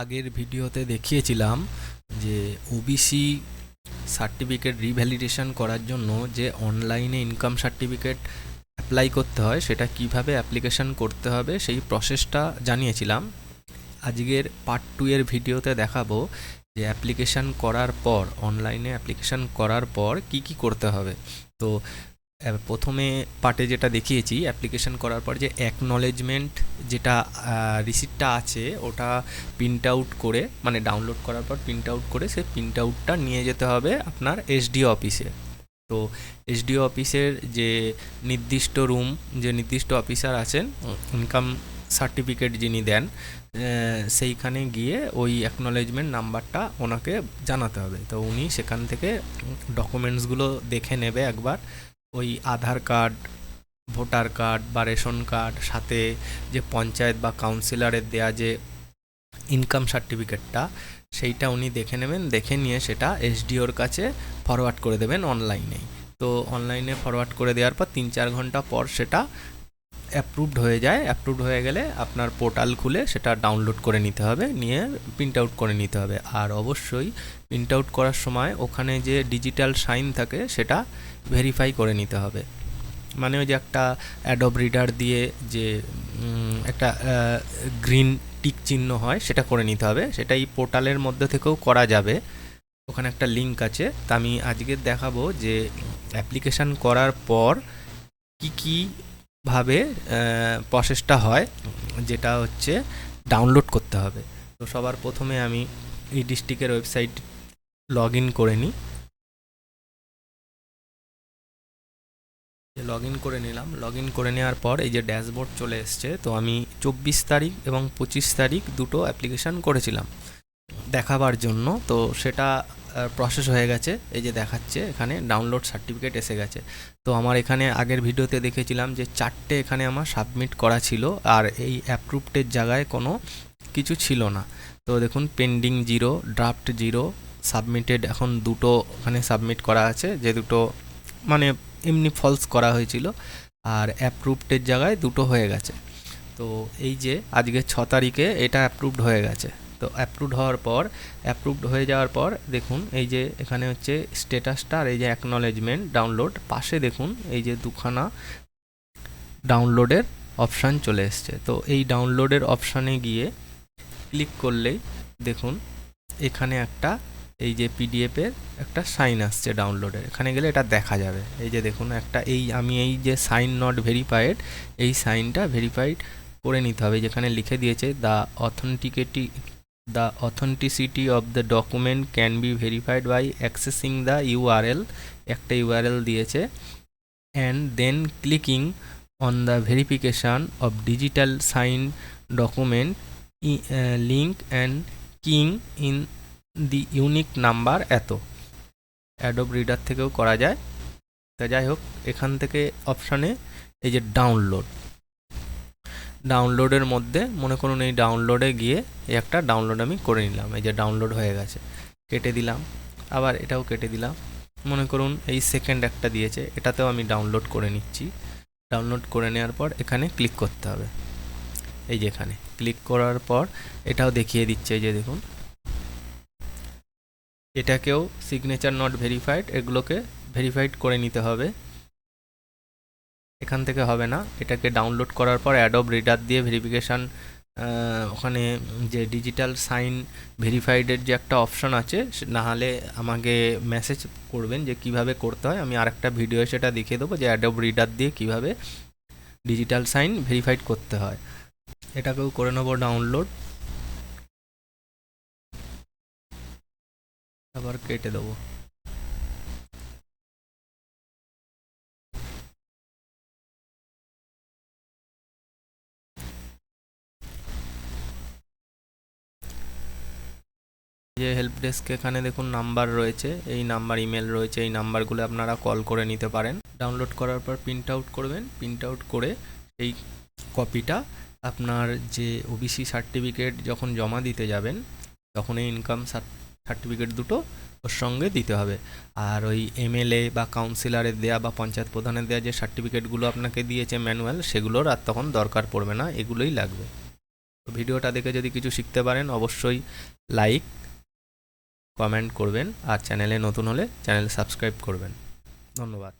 আগের ভিডিওতে দেখিয়েছিলাম যে ওবিসি সার্টিফিকেট রিভ্যালিডেশন করার জন্য যে অনলাইনে ইনকাম সার্টিফিকেট অ্যাপ্লাই করতে হয়, সেটা কীভাবে অ্যাপ্লিকেশন করতে হবে সেই প্রসেসটা জানিয়েছিলাম। আজকের পার্ট টু এর ভিডিওতে দেখাবো যে অ্যাপ্লিকেশান করার পর অনলাইনে অ্যাপ্লিকেশান করার পর কি কি করতে হবে। তো প্রথমে পার্টে যেটা দেখিয়েছি অ্যাপ্লিকেশন করার পর যে অ্যাকনলেজমেন্ট যেটা রিসিপ্টটা আছে, ওটা প্রিন্ট আউট করে মানে ডাউনলোড করার পর প্রিন্ট আউট করে সেই প্রিন্ট আউটটা নিয়ে যেতে হবে আপনার এসডিও অফিসে তো এসডিও অফিসের যে নির্দিষ্ট রুম যে নির্দিষ্ট অফিসার আছেন ইনকাম সার্টিফিকেট যিনি দেন সেইখানে গিয়ে ওই অ্যাকনলেজমেন্ট নাম্বারটা ওনাকে জানাতে হবে। তো উনি সেখান থেকে ডকুমেন্টসগুলো দেখে নেবে একবার। ওই আধার কার্ড, ভোটার কার্ড বা রেশন কার্ড, সাথে যে পঞ্চায়েত বা কাউন্সিলরের দেয়া যে ইনকাম সার্টিফিকেটটা, সেইটা উনি দেখে নেবেন, দেখে নিয়ে সেটা এসডিওর কাছে ফরওয়ার্ড করে দেবেন অনলাইনে তো অনলাইনে ফরওয়ার্ড করে দেওয়ার পর তিন চার ঘণ্টা পর সেটা অ্যাপ্রুভড হয়ে যায়। অ্যাপ্রুভড হয়ে গেলে আপনার পোর্টাল খুলে সেটা ডাউনলোড করে নিতে হবে, নিয়ে প্রিন্ট আউট করে নিতে হবে। আর অবশ্যই প্রিন্ট আউট করার সময় ওখানে যে ডিজিটাল সাইন থাকে সেটা ভেরিফাই করে নিতে হবে। মানে ওই যে একটা অ্যাডব রিডার দিয়ে যে একটা গ্রিন টিক চিহ্ন হয় সেটা করে নিতে হবে। সেটা এই পোর্টালের মধ্যে থেকেও করা যাবে। ওখানে একটা লিঙ্ক আছে। তা আমি আজকে দেখাবো যে অ্যাপ্লিকেশান করার পর কি কি ভাবে প্রসেসটা হয়, যেটা হচ্ছে ডাউনলোড করতে হবে। তো সবার প্রথমে আমি এই ডিস্ট্রিক্টের ওয়েবসাইট লগ ইন করে নিই। লগ ইন করে নিলাম। লগ ইন করে নেওয়ার পর এই যে ড্যাশবোর্ড চলে এসছে, তো আমি চব্বিশ তারিখ এবং পঁচিশ তারিখ দুটো অ্যাপ্লিকেশান করেছিলাম দেখাবার জন্য। তো সেটা প্রসেস হয়ে গেছে। এই যে দেখাচ্ছে, এখানে ডাউনলোড সার্টিফিকেট এসে গেছে। তো আমার এখানে আগের ভিডিওতে দেখেছিলাম যে চারটে এখানে আমার সাবমিট করা ছিল, আর এই অ্যাপ্রুভডের জায়গায় কোনো কিছু ছিল না। তো দেখুন pending zero draft zero submitted এখন দুটো ওখানে সাবমিট করা আছে, যে দুটো মানে এমনি ফলস করা হয়েছিল, আর অ্যাপ্রুভডের জায়গায় দুটো হয়ে গেছে। তো এই যে আজকে ছ তারিখে এটা অ্যাপ্রুভড হয়ে গেছে। তো অ্যাপ্রুভড হওয়ার পর অ্যাপ্রুভড হয়ে যাওয়ার পর, দেখুন, এই যে এখানে হচ্ছে স্ট্যাটাসটা আর এই যে অ্যাকনলেজমেন্ট ডাউনলোড পাশে দেখুন, এই যে দুখানা ডাউনলোডের অপশান চলে এসছে। তো এই ডাউনলোডের অপশানে গিয়ে ক্লিক করলেই দেখুন, এখানে একটা, এই যে পিডিএফের একটা সাইন আসছে ডাউনলোডের এখানে গেলে এটা দেখা যাবে। এই যে দেখুন, একটা এই, আমি এই যে সাইন নট ভেরিফাইড এই সাইনটা ভেরিফাইড করে নিতে হবে। যেখানে লিখে দিয়েছে the authenticity the authenticity of the document can be verified by accessing the URL একটা ইউআরএল দিয়েছে and then clicking on the verification of digital sign document link and keying in the unique number এত। Adobe Reader থেকেও করা যায়। তা যাই হোক, এখান থেকে অপশানে এই যে ডাউনলোড ডাউনলোডের মধ্যে, মনে করুন এই ডাউনলোডে গিয়ে এই একটা ডাউনলোড আমি করে নিলাম। এই যে ডাউনলোড হয়ে গেছে, কেটে দিলাম, আবার এটাও কেটে দিলাম। মনে করুন এই সেকেন্ড একটা দিয়েছে, এটাতেও আমি ডাউনলোড করে নিচ্ছি। ডাউনলোড করে নেওয়ার পর এখানে ক্লিক করতে হবে। এই যে এখানে ক্লিক করার পর এটাও দেখিয়ে দিচ্ছে, এই যে দেখুন। এটাকেও সিগনেচার নট ভেরিফাইড এগুলোকে ভেরিফাইড করে নিতে হবে। এখান থেকে হবে না। এটাকে ডাউনলোড করার পর অ্যাডব রিডার দিয়ে ভেরিফিকেশান ওখানে যে ডিজিটাল সাইন ভেরিফাইডের যে একটা অপশন আছে, সে- না হলে আমাকে মেসেজ করবেন যে কীভাবে করতে হয়। আমি আরেকটা ভিডিও সেটা দেখিয়ে দেবো যে অ্যাডব রিডার দিয়ে কীভাবে ডিজিটাল সাইন ভেরিফাইড করতে হয়। এটাকেও করে নেব ডাউনলোড আবার কেটে দেবো। যে হেল্প ডেস্ক এখানে দেখুন নাম্বার রয়েছে, এই নাম্বার ইমেল রয়েছে, এই নাম্বারগুলো আপনারা কল করে নিতে পারেন। ডাউনলোড করার পর প্রিন্ট আউট করবেন। প্রিন্ট আউট করে এই কপিটা আপনার যে ওবিসি সার্টিফিকেট যখন জমা দিতে যাবেন, তখন এই ইনকাম সার্টিফিকেট দুটো ওর সঙ্গে দিতে হবে। আর ওই এমএলএ বা কাউন্সিলরের দেয়া বা পঞ্চায়েত প্রধানের দেয়া যে সার্টিফিকেটগুলো আপনাকে দিয়েছে ম্যানুয়াল সেগুলোর আর তখন দরকার পড়বে না, এগুলোই লাগবে। ভিডিওটা দেখে যদি কিছু শিখতে পারেন, অবশ্যই লাইক কমেন্ট করবেন আর চ্যানেলে নতুন হলে চ্যানেল সাবস্ক্রাইব করবেন। ধন্যবাদ।